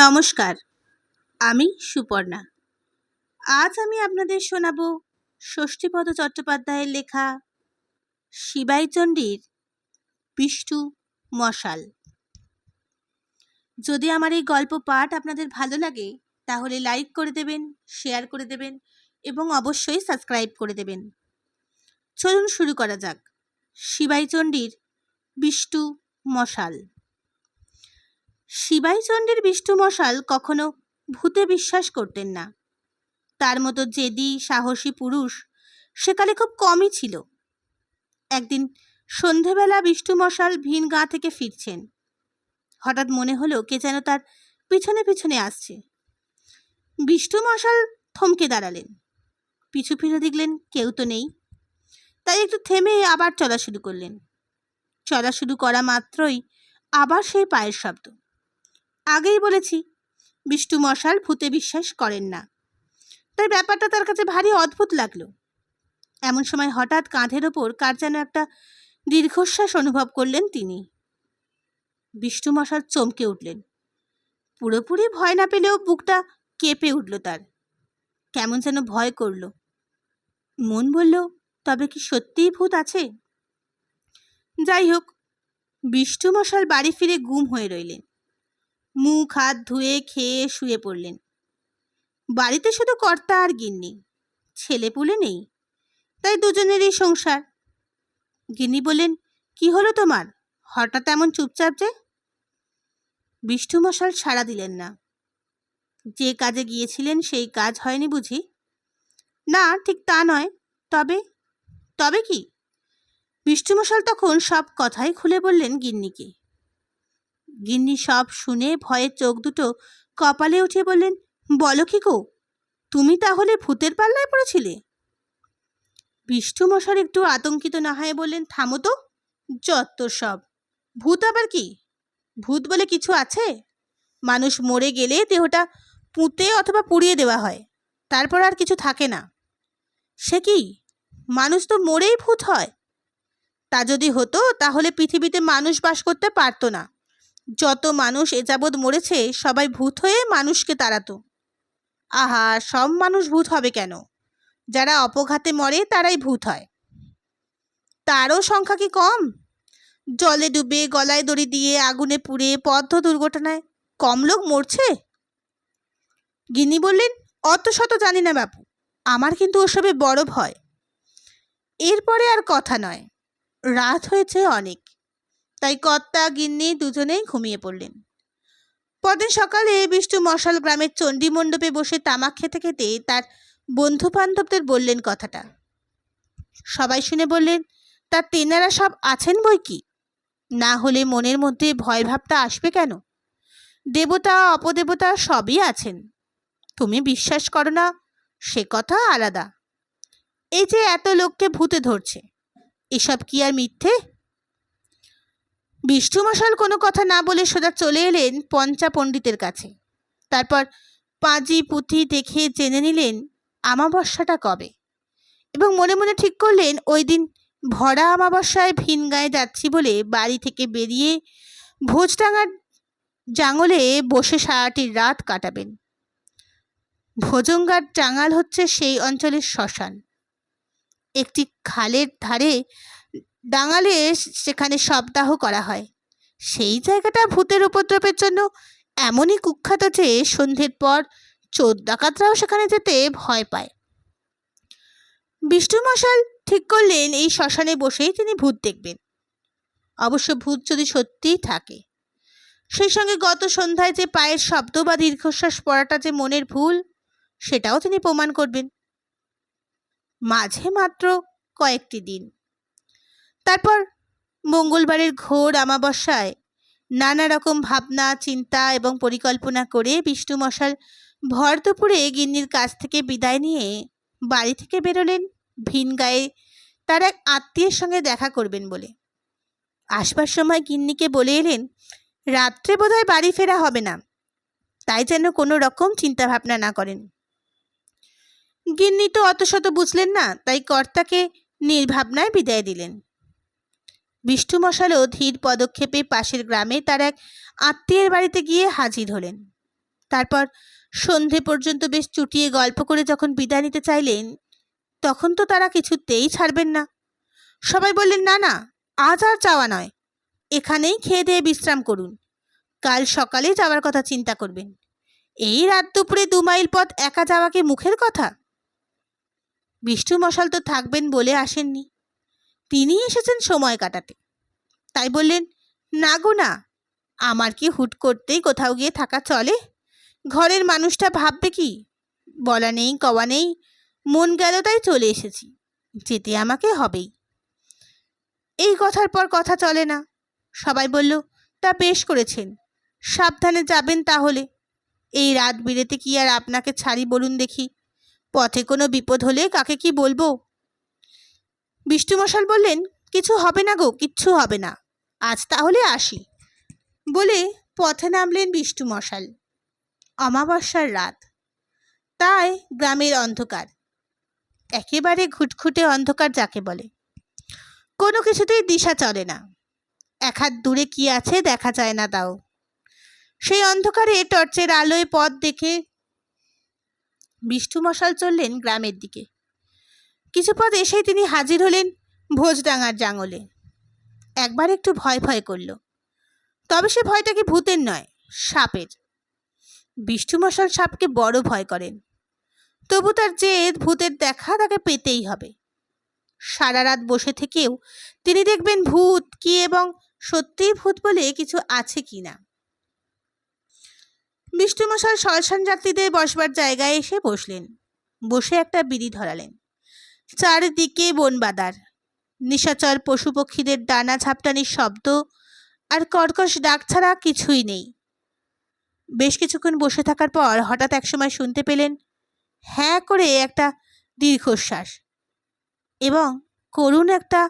নমস্কার, আমি সুপর্ণা। আজ আমি আপনাদের শোনাব ষষ্ঠীপদ চট্টোপাধ্যায়ের লেখা শিবাইচণ্ডীর বিষ্টু মশাল। যদি আমার এই গল্প পাঠ আপনাদের ভালো লাগে, তাহলে লাইক করে দেবেন শেয়ার করে দেবেন এবং অবশ্যই সাবস্ক্রাইব করে দেবেন। চলুন শুরু করা যাক, শিবাইচণ্ডীর বিষ্টু মশাল। শিবাইচণ্ডীর বিষ্ণু মশাল কখনো ভূতে বিশ্বাস করতেন না। তার মতো জেদি, সাহসী পুরুষ সেকালে খুব কমই ছিল। একদিন সন্ধেবেলা বিষ্ণু মশাল ভিন গা থেকে ফিরছেন। হঠাৎ মনে হলো কে যেন তার পিছনে পিছনে আসছে। বিষ্ণু মশাল থমকে দাঁড়ালেন। পিছু ফিরে দেখলেন কেউ তো নেই। তাই একটু থেমে আবার চলা শুরু করলেন। চলা শুরু করা মাত্রই আবার সেই পায়ের শব্দ। আগেই বলেছি, বিষ্টু মশাল ভূতে বিশ্বাস করেন না। তাই ব্যাপারটা তার কাছে ভারী অদ্ভুত লাগল। এমন সময় হঠাৎ কাঁধের ওপর কার যেন একটা দীর্ঘশ্বাস অনুভব করলেন তিনি। বিষ্ণু মশাল চমকে উঠলেন। পুরোপুরি ভয় না পেলেও বুকটা কেঁপে উঠল তার। কেমন যেন ভয় করল। মন বলল, তবে কি সত্যিই ভূত আছে? যাই হোক বিষ্ণু মশাল বাড়ি ফিরে গুম হয়ে রইলেন। মুখ, হাত ধুয়ে খেয়ে শুয়ে পড়লেন। বাড়িতে শুধু কর্তা আর গিন্নি। ছেলেপুলে নেই, তাই দুজনেরই সংসার। গিন্নি বললেন, কি হলো তোমার? হঠাৎ এমন চুপচাপ যে? বিষ্ণু মশাল সাড়া দিলেন না। যে কাজে গিয়েছিলেন সেই কাজ হয়নি বুঝি? না, ঠিক তা নয়। তবে তবে কি? বিষ্ণু মশাল তখন সব কথাই খুলে বললেন গিন্নিকে। গিন্নি সব শুনে ভয়ে চোখ দুটো কপালে উঠে বললেন, বলো কি গো, তুমি তাহলে ভূতের পাল্লায় পড়েছিলে? বিষ্ণু মশার একটু আতঙ্কিত না হয়ে বললেন, থামো তো, যত সব। ভূত আবার কি? ভূত বলে কিছু আছে? মানুষ মরে গেলে দেহটা পুঁতে অথবা পুড়িয়ে দেওয়া হয়, তারপর আর কিছু থাকে না। সে কি? মানুষ তো মরেই ভূত হয়। তা যদি হতো, তাহলে পৃথিবীতে মানুষ বাস করতে পারতো না। যত মানুষ এ যাবৎ মরেছে, সবাই ভূত হয়ে মানুষকে তাড়াতো। আহা, সব মানুষ ভূত হবে কেন? যারা অপঘাতে মরে, তারাই ভূত হয়। তারও সংখ্যা কি কম? জলে ডুবে, গলায় দড়ি দিয়ে, আগুনে পুড়ে পথ দুর্ঘটনায় কম লোক মরছে? গিনি বললেন, অত শত জানি না বাপু, আমার কিন্তু ওসবে বড় ভয়। এরপরে আর কথা নয়। রাত হয়েছে অনেক। তাই কর্তা, গিন্নি দুজনেই ঘুমিয়ে পড়লেন। পরদিন সকালে বিষ্ণু মশাল গ্রামের চণ্ডী মণ্ডপে বসে তামাক খেতে খেতে তার বন্ধু বান্ধবদের বললেন কথাটা। সবাই শুনে বললেন, তার তেনারা সব আছেন বই কি? না হলে মনের মধ্যে ভয় ভাবটা আসবে কেন? দেবতা, অপদেবতা সবই আছেন। তুমি বিশ্বাস করো না, সে কথা আলাদা। এই যে এত লোককে ভূতে ধরছে, এসব কি আর মিথ্যে? বিষ্ণু মশাল কোনো কথা না বলে সোজা চলে এলেন পঞ্চা পণ্ডিতের কাছে। তারপর পাঁজি পুঁথি দেখে জেনে নিলেন আমাবস্যাটা কবে। এবং মনে মনে ঠিক করলেন, ওই দিন ভরা আমাবস্যায় ভিন গায়ে যাচ্ছি বলে বাড়ি থেকে বেরিয়ে ভোজডাঙ্গার জাঙলে বসে সারাটি রাত কাটাবেন। ভোজঙ্গার জাঙাল হচ্ছে সেই অঞ্চলের শ্মশান। একটি খালের ধারে ডাঙালে সেখানে সপ্তাহ করা হয়। সেই জায়গাটা ভূতের উপদ্রবের জন্য এমনই কুখ্যাত যে সন্ধ্যের পর চোর ডাকাতরাও সেখানে যেতে ভয় পায়। বিষ্ণু মশাল ঠিক করলেন এই শ্মশানে বসেই তিনি ভূত দেখবেন। অবশ্য ভূত যদি সত্যিই থাকে। সেই সঙ্গে গত সন্ধ্যায় যে পায়ের শব্দ বা দীর্ঘশ্বাস পড়াটা যে মনের ভুল, সেটাও তিনি প্রমাণ করবেন। মাঝে মাত্র কয়েকটি দিন। তারপর মঙ্গলবারের ঘোর আমাবস্যায় নানা রকম ভাবনা, চিন্তা এবং পরিকল্পনা করে বিষ্ণু মশাল ভর দুপুরে গিন্নির কাছ থেকে বিদায় নিয়ে বাড়ি থেকে বেরোলেন। ভিন গায়ে তার এক আত্মীয়ের সঙ্গে দেখা করবেন বলে। আসবার সময় গিন্নিকে বলে এলেন, রাত্রে বোধহয় বাড়ি ফেরা হবে না। তাই যেন কোনো রকম চিন্তা ভাবনা না করেন। গিন্নি তো অত শত বুঝলেন না, তাই কর্তাকে নির্ভাবনায় বিদায় দিলেন। বিষ্ণু মশালও ধীর পদক্ষেপে পাশের গ্রামে তার এক আত্মীয়ের বাড়িতে গিয়ে হাজির হলেন। তারপর সন্ধে পর্যন্ত বেশ চুটিয়ে গল্প করে যখন বিদায় নিতে চাইলেন, তখন তো তারা কিছুতেই ছাড়বেন না। সবাই বললেন, না না, আজ আর যাওয়া নয়। এখানেই খেয়ে দিয়ে বিশ্রাম করুন। কাল সকালে যাওয়ার কথা চিন্তা করবেন। এই রাত দুপুরে দু মাইল পথ একা যাওয়া কি মুখের কথা? বিষ্ণু মশাল তো থাকবেন বলে আসেননি। তিনি এসেছেন সময় কাটাতে। তাই বললেন, না গো না, আমার কি হুট করতেই কোথাও গিয়ে থাকা চলে? ঘরের মানুষটা ভাববে কি? বলা নেই, কওয়া নেই, মন গেল তাই চলে এসেছি, যেতে আমাকে হবেই। এই কথার পর কথা চলে না। সবাই বলল, তা বেশ করেছেন, সাবধানে যাবেন তাহলে। এই রাত বিরেতে কি আর আপনাকে ছাড়ি বলুন দেখি। পথে কোনো বিপদ হলে কাকে কি বলব? বিষ্ণুমশাল বললেন, কিছু হবে না গো, কিচ্ছু হবে না। আজ তাহলে আসি। বলে পথে নামলেন বিষ্ণুমশাল অমাবস্যার রাত। তাই গ্রামের অন্ধকার। একেবারে ঘুটঘুটে অন্ধকার যাকে বলে। কোনো কিছুতেই দিশা চলে না। এক হাত দূরে কি আছে দেখা যায় না তাও। সেই অন্ধকারে টর্চের আলোয় পথ দেখে বিষ্ণু মশাল চললেন গ্রামের দিকে। কিছু পথ এসেই তিনি হাজির হলেন ভোজডাঙার জাঙলে একবার একটু ভয় ভয় করল। তবে সে ভয়টা কি ভূতের নয়, সাপের। বিষ্ণু মশাল সাপকে বড় ভয় করেন। তবু তার জেদ ভূতের দেখা তাকে পেতেই হবে। সারা রাত বসে থেকেও তিনি দেখবেন ভূত কি এবং সত্যিই ভূত বলে কিছু আছে কি না। বিষ্ণুমশাই শ্মশান যাত্রীদের বসবার জায়গায় এসে বসলেন। বসে একটা বিড়ি ধরালেন। চারিদিকে বনবাদার। নিশাচর পশু পক্ষীদের ডানা ঝাপটানির শব্দ আর কর্কশ ডাক ছাড়া কিছুই নেই। বেশ কিছুক্ষণ বসে থাকার পর হঠাৎ একসময় শুনতে পেলেন হ্যাঁ করে একটা দীর্ঘশ্বাস এবং করুণ একটা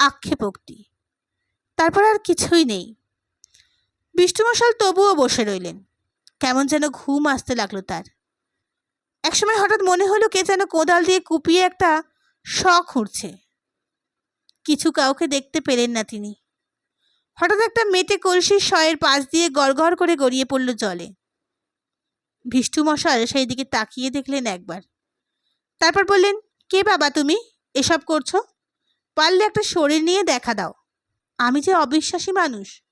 আক্ষেপোক্তি তারপর আর কিছুই নেই। বিষ্ণুমশাল তবুও বসে রইলেন, কেমন যেন ঘুম আসতে লাগল তার। একসময় হঠাৎ মনে হলো কে যেন কোদাল দিয়ে কুপিয়ে একটা শখ উঠছে কিছু কাউকে দেখতে পেলেন না তিনি। হঠাৎ একটা মেটে কলসির শয়ের পাশ দিয়ে গড়গড় করে গড়িয়ে পড়ল জলে। বিষ্ণু মশাল সেই দিকে তাকিয়ে দেখলেন একবার। তারপর বললেন, কে বাবা তুমি? এসব করছ? পারলে একটা শরীর নিয়ে দেখা দাও। আমি যে অবিশ্বাসী মানুষ।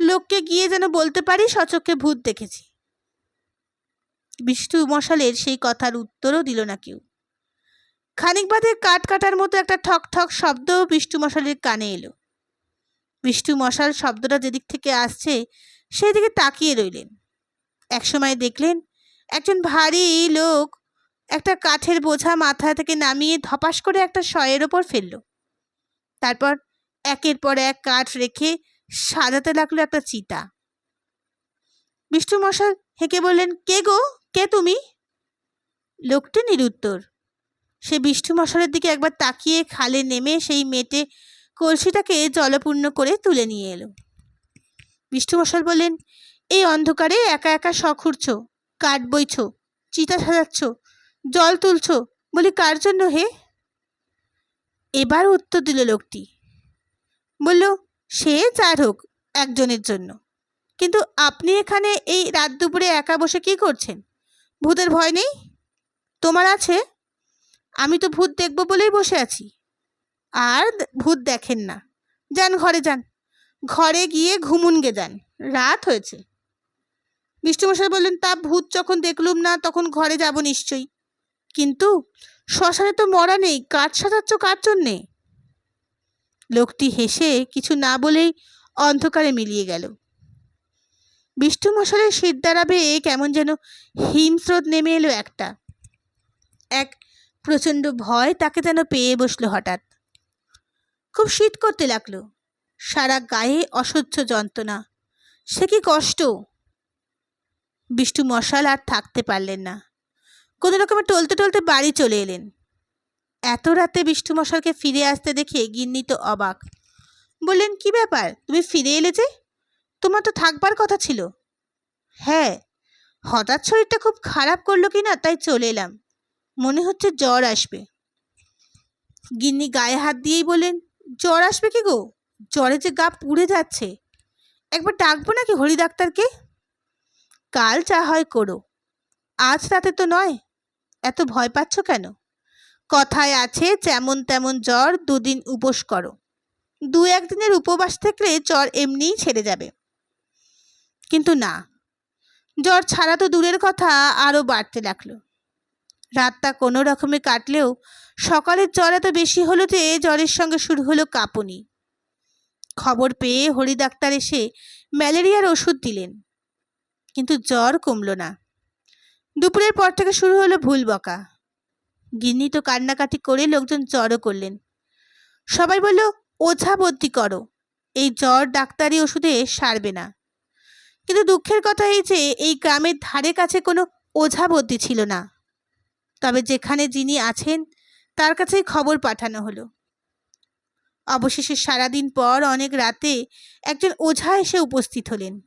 লোককে গিয়ে যেন বলতে পারি সচক্ষে ভূত দেখেছি। বিষ্ণু মশালের সেই কথার উত্তরও দিল না কেউ। খানিক বাদে কাঠ কাটার মতো একটা ঠক ঠক শব্দ বিষ্ণু মশালের কানে এলো। বিষ্ণু মশাল শব্দটা যেদিক থেকে আসছে সেই দিকে তাকিয়ে রইলেন। একসময় দেখলেন একজন ভারী লোক একটা কাঠের বোঝা মাথা থেকে নামিয়ে ধপাস করে একটা শয়ের ওপর ফেলল। তারপর একের পর এক কাঠ রেখে সাজাতে লাগল একটা চিতা। বিষ্ণু মশাল হেঁকে বললেন, কে গো? কে তুমি? লোকটি নিরুত্তর। সে বিষ্ণু মশালের দিকে একবার তাকিয়ে খালে নেমে সেই মেটে কলসিটাকে জলপূর্ণ করে তুলে নিয়ে এলো। বিষ্ণু মশাল বললেন, এই অন্ধকারে একা একা শখ উঠছ কাঠ বইছ চিতা সাজাচ্ছ, জল তুলছ, বলি কার জন্য হে? এবার উত্তর দিল লোকটি, বলল, সে যার হোক, একজনের জন্য। কিন্তু আপনি এখানে এই রাত দুপুরে একা বসে কি করছেন? ভূতের ভয় নেই? তোমার আছে? আমি তো ভূত দেখব বলেই বসে আছি। আর ভূত দেখেন না। যান ঘরে যান। ঘরে গিয়ে ঘুমুন গে যান। রাত হয়েছে। বিষ্ণুমশাই বললেন, তা ভূত যখন দেখলুম না, তখন ঘরে যাব নিশ্চয়ই। কিন্তু শ্মশানে তো মরা নেই, কাঠ সাজাচ্ছ কার জন্যে? লোকটি হেসে কিছু না বলেই অন্ধকারে মিলিয়ে গেল। বিষ্ণু মশালের শীত দাঁড়াবে কেমন যেন হিমস্রোত নেমে এলো একটা। এক প্রচণ্ড ভয় তাকে যেন পেয়ে বসল হঠাৎ। খুব শীত করতে লাগল। সারা গায়ে অসহ্য যন্ত্রণা। সে কি কষ্ট? বিষ্ণু মশাল আর থাকতে পারলেন না। কোনো রকমে টলতে টলতে বাড়ি চলে এলেন। এত রাতে বিষ্ণু মশালকে ফিরে আসতে দেখে গিন্নি তো অবাক। বললেন, কি ব্যাপার? তুমি ফিরে এলে যে? তোমার তো থাকবার কথা ছিল। হ্যাঁ হঠাৎ শরীরটা খুব খারাপ করল কি না তাই চলে এলাম। মনে হচ্ছে জ্বর আসবে। গিন্নি গায়ে হাত দিয়েই বললেন, জ্বর আসবে কি গো? জ্বরে যে গা পুড়ে যাচ্ছে। একবার ডাকবো নাকি হরি ডাক্তারকে? কাল যা হয় করো। আজ রাতে তো নয়। এত ভয় পাচ্ছ কেন? কথায় আছে, যেমন তেমন জ্বর দুদিন উপোস করো। দু একদিনের উপবাস থাকলে জ্বর এমনিই ছেড়ে যাবে। কিন্তু না, জ্বর ছাড়া তো দূরের কথা আরও বাড়তে লাগল। রাতটা কোনো রকমে কাটলেও সকালের জ্বর এত বেশি হলো যে জ্বরের সঙ্গে শুরু হলো কাঁপুনি। খবর পেয়ে হরি ডাক্তার এসে ম্যালেরিয়ার ওষুধ দিলেন। কিন্তু জ্বর কমলো না। দুপুরের পর থেকে শুরু হলো ভুল বকা। গিন্নি তো কান্নাকাটি করে লোকজন জ্বরও করলেন। সবাই বলল, ওঝা বদ্যি করো, এই জ্বর ডাক্তারি ওষুধে সারবে না। কিন্তু দুঃখের কথা এই যে, এই গ্রামের ধারে কাছে কোনো ওঝা বদ্যি ছিল না। তবে যেখানে যিনি আছেন, তার কাছেই খবর পাঠানো হলো। অবশেষে সারাদিন পর অনেক রাতে একজন ওঝা এসে উপস্থিত হলেন।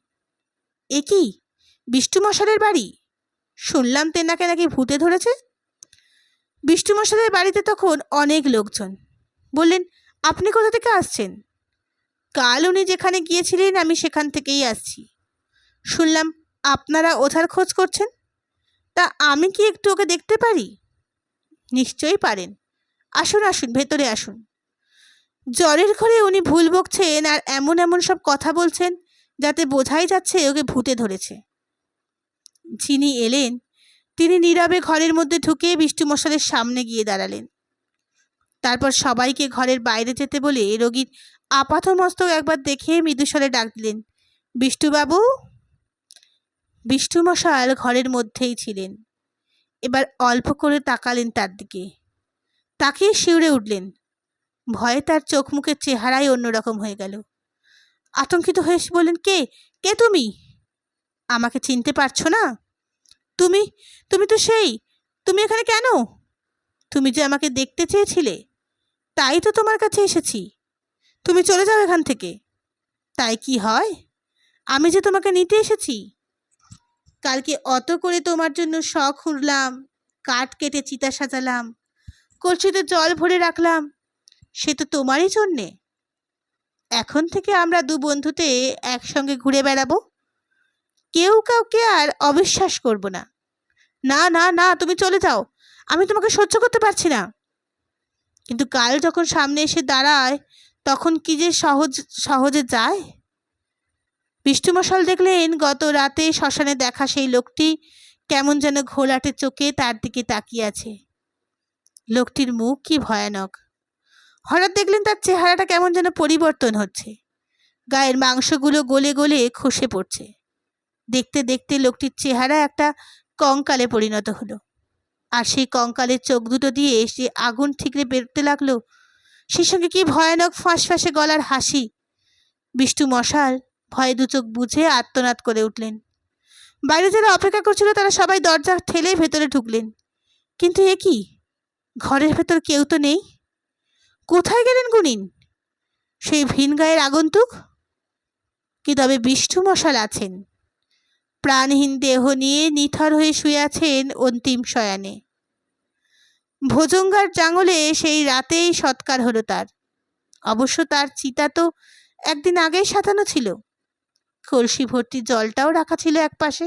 এ কি? বিষ্ণু মশালের বাড়ি? শুনলাম তেনাকে নাকি ভূতে ধরেছে? বিষ্ণু মশালের বাড়িতে তখন অনেক লোকজন। বললেন, আপনি কোথা থেকে আসছেন? কাল উনি যেখানে গিয়েছিলেন, আমি সেখান থেকেই আসছি। শুনলাম, আপনারা ওঝার খোঁজ করছেন? তা আমি কি একটু ওকে দেখতে পারি? নিশ্চয়ই পারেন। আসুন আসুন, ভেতরে আসুন। জ্বরের ঘরে উনি ভুল বকছেন আর এমন এমন সব কথা বলছেন যাতে বোঝাই যাচ্ছে ওকে ভূতে ধরেছে। যিনি এলেন, তিনি নীরবে ঘরের মধ্যে ঢুকে বিষ্ণু মশালের সামনে গিয়ে দাঁড়ালেন। তারপর সবাইকে ঘরের বাইরে যেতে বলে রোগীর আপাত মস্তক একবার দেখে মৃদুস্বরে ডাক দিলেন, বিষ্ণুবাবু? বিষ্ণু মশাল ঘরের মধ্যেই ছিলেন। এবার অল্প করে তাকালেন তার দিকে। তাকিয়ে শিউরে উঠলেন। ভয়ে তার চোখ মুখের চেহারাই অন্যরকম হয়ে গেল। আতঙ্কিত হয়ে বললেন, কে? কে তুমি? আমাকে চিনতে পারছ না? তুমি তুমি তো সেই, তুমি এখানে কেন? তুমি যে আমাকে দেখতে চেয়েছিলে, তাই তো তোমার কাছে এসেছি। তুমি চলে যাও এখান থেকে। তাই কি হয়? আমি যে তোমাকে নিতে এসেছি কালকে অত করে তোমার জন্য শখ খুঁড়লাম কাঠ কেটে চিতা সাজালাম, কলসিতে জল ভরে রাখলাম, সে তো তোমারই জন্যে। এখন থেকে আমরা দু বন্ধুতে একসঙ্গে ঘুরে বেড়াবো? কেউ কাউকে আর অবিশ্বাস করব না। না না না, তুমি চলে যাও, আমি তোমাকে সহ্য করতে পারছি না। কিন্তু কাল যখন সামনে এসে দাঁড়ায়, তখন কি যে সহজ, সহজে যায়? বিষ্ণুমশাল দেখলেন, গত রাতে শ্মশানে দেখা সেই লোকটি কেমন যেন ঘোলাটে চোখে তার দিকে তাকিয়ে আছে। লোকটির মুখ কি ভয়ানক। হঠাৎ দেখলেন তার চেহারাটা কেমন যেন পরিবর্তন হচ্ছে। গায়ের মাংসগুলো গলে গলে খসে পড়ছে। দেখতে দেখতে লোকটির চেহারা একটা কঙ্কালে পরিণত হলো। আর সেই কঙ্কালের চোখ দুটো দিয়ে সে আগুন ঠিকরে বেরোতে লাগল, সেই সঙ্গে কি ভয়ানক ফাঁস ফাঁসে গলার হাসি। বিষ্ণু মশাল ভয়ে দু চোখ বুঝে আত্মনাদ করে উঠলেন। বাইরে যারা অপেক্ষা করছিল, তারা সবাই দরজা ঠেলে ভেতরে ঢুকলেন। কিন্তু এ কি? ঘরের ভেতর কেউ তো নেই? কোথায় গেলেন গুনিন সেই ভিন গায়ের আগন্তুক? কি তবে বিষ্ণু মশাল আছেন? প্রাণহীন দেহ নিয়ে নিথর হয়ে শুয়ে আছেন অন্তিম শয়ানে। ভোজঙ্গার জাঙলে সেই রাতেই সৎকার হলো তার। অবশ্য তার চিতা তো একদিন আগেই সাজানো ছিল। কলসি ভর্তি জলটাও রাখা ছিল একপাশে।